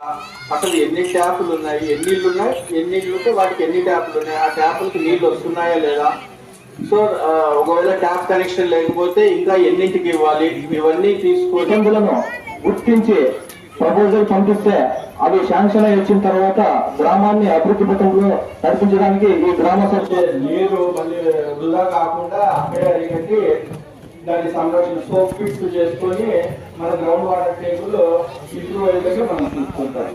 అసలు ఎన్ని ట్యాపులు ఉన్నాయి? ఎన్ని ఇళ్ళు ఉన్నాయి? ఎన్ని ఇళ్ళు ఉంటే వాటికి ఎన్ని ట్యాపులు ఉన్నాయి? ఆ ట్యాపులకి నీళ్ళు వస్తున్నాయా లేదా? సో ఒకవేళ ట్యాప్ కనెక్షన్ లేకపోతే ఇంకా ఎన్నింటికి ఇవ్వాలి? ఇవన్నీ తీసుకొని ఇబ్బందులను గుర్తించి ప్రపోజల్ పంపిస్తే అవి శాంక్షన్ అయి వచ్చిన తర్వాత గ్రామాన్ని అభివృద్ధి పథంలో నడిపించడానికి ఈ గ్రామ సభ నీరు మళ్ళీ వృధా కాకుండా అక్కడే దాని సంరక్షణ సోప్ ఫిక్స్ చేసుకొని మన గ్రౌండ్ వాటర్ టేబుల్ ఇంప్రూవ్ అయ్యేలాగా మనం చూసుకుంటాం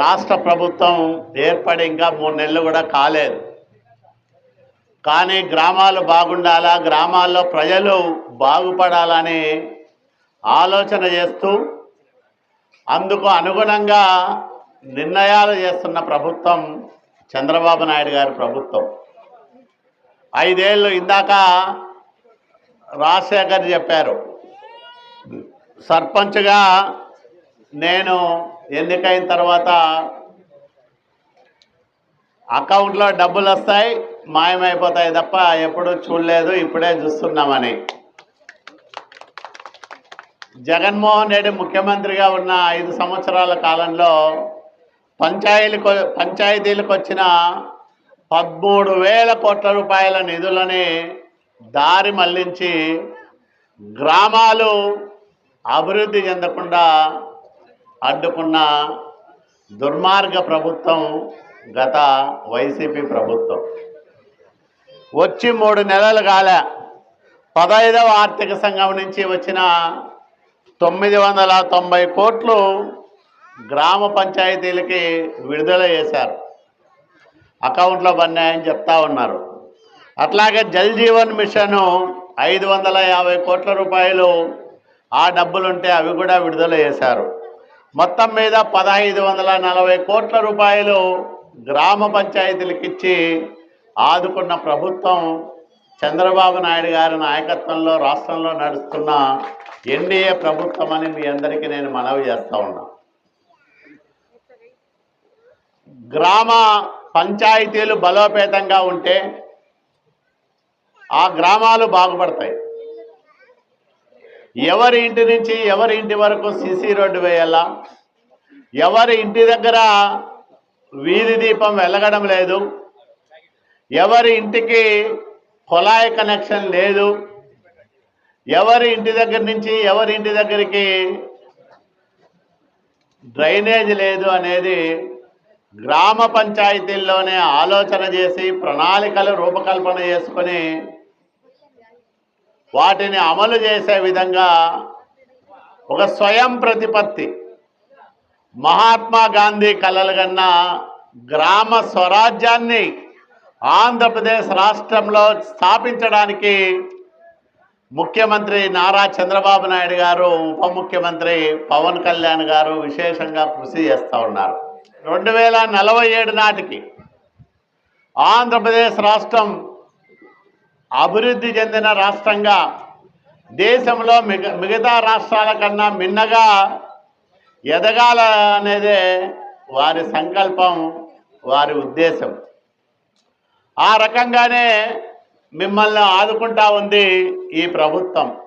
రాష్ట్ర ప్రభుత్వం ఏర్పడి ఇంకా మూడు నెలలు కూడా కాలేదు. కానీ గ్రామాలు బాగుండాలా గ్రామాల్లో ప్రజలు బాగుపడాలని ఆలోచన చేస్తూ అందుకు అనుగుణంగా నిర్ణయాలు చేస్తున్న ప్రభుత్వం చంద్రబాబు నాయుడు గారి ప్రభుత్వం. ఐదేళ్ళు ఇందాక రాజశేఖర్ చెప్పారు సర్పంచ్గా నేను ఎన్నికైన తర్వాత అకౌంట్లో డబ్బులు వస్తాయి మాయమైపోతాయి తప్ప ఎప్పుడు చూడలేదు ఇప్పుడే చూస్తున్నామని. జగన్మోహన్ రెడ్డి ముఖ్యమంత్రిగా ఉన్న ఐదు సంవత్సరాల కాలంలో పంచాయతీలకు పంచాయతీలకు వచ్చిన పదమూడు వేల కోట్ల రూపాయల నిధులని దారి మళ్ళించి గ్రామాలు అభివృద్ధి చెందకుండా అడ్డుకున్న దుర్మార్గ ప్రభుత్వం గత వైసీపీ ప్రభుత్వం. వచ్చి మూడు నెలలు కాలే. పదహైదవ ఆర్థిక సంఘం నుంచి వచ్చిన తొమ్మిది వందల తొంభై కోట్లు గ్రామ పంచాయతీలకి విడుదల చేశారు. అకౌంట్లో పన్నాయని చెప్తా ఉన్నారు. అట్లాగే జల్ జీవన్ మిషన్ ఐదు వందల యాభై కోట్ల రూపాయలు ఆ డబ్బులుంటే అవి కూడా విడుదల చేశారు. మొత్తం మీద పదహైదు వందల నలభై కోట్ల రూపాయలు గ్రామ పంచాయతీలకు ఇచ్చి ఆదుకున్న ప్రభుత్వం చంద్రబాబు నాయుడు గారి నాయకత్వంలో రాష్ట్రంలో నడుస్తున్న ఎన్డీఏ ప్రభుత్వం అని మీ అందరికీ నేను మనవి చేస్తా ఉన్నా. గ్రామ పంచాయతీలు బలోపేతంగా ఉంటే ఆ గ్రామాలు బాగుపడతాయి. ఎవరి ఇంటి నుంచి ఎవరి ఇంటి వరకు సీసీ రోడ్డు వేయాలా? ఎవరి ఇంటి దగ్గర వీధి దీపం వెలగడం లేదు? ఎవరి ఇంటికి కొలాయి కనెక్షన్ లేదు? ఎవరి ఇంటి దగ్గర నుంచి ఎవరి ఇంటి దగ్గరికి డ్రైనేజ్ లేదు అనేది గ్రామ పంచాయతీల్లోనే ఆలోచన చేసి ప్రణాళికలు రూపకల్పన చేసుకొని వాటిని అమలు చేసే విధంగా ఒక స్వయం ప్రతిపత్తి. మహాత్మా గాంధీ కలలుగన్న గ్రామ స్వరాజ్యాన్ని ఆంధ్రప్రదేశ్ రాష్ట్రంలో స్థాపించడానికి ముఖ్యమంత్రి నారా చంద్రబాబు నాయుడు గారు ఉప ముఖ్యమంత్రి పవన్ కళ్యాణ్ గారు విశేషంగా కృషి చేస్తూ ఉన్నారు. రెండు వేల నలభై ఏడు నాటికి ఆంధ్రప్రదేశ్ రాష్ట్రం అభివృద్ధి చెందిన రాష్ట్రంగా దేశంలో మిగ మిగతా రాష్ట్రాల కన్నా మిన్నగా ఎదగాల అనేదే వారి సంకల్పం వారి ఉద్దేశం. ఆ రకంగానే మిమ్మల్ని ఆదుకుంటా ఉంది ఈ ప్రభుత్వం.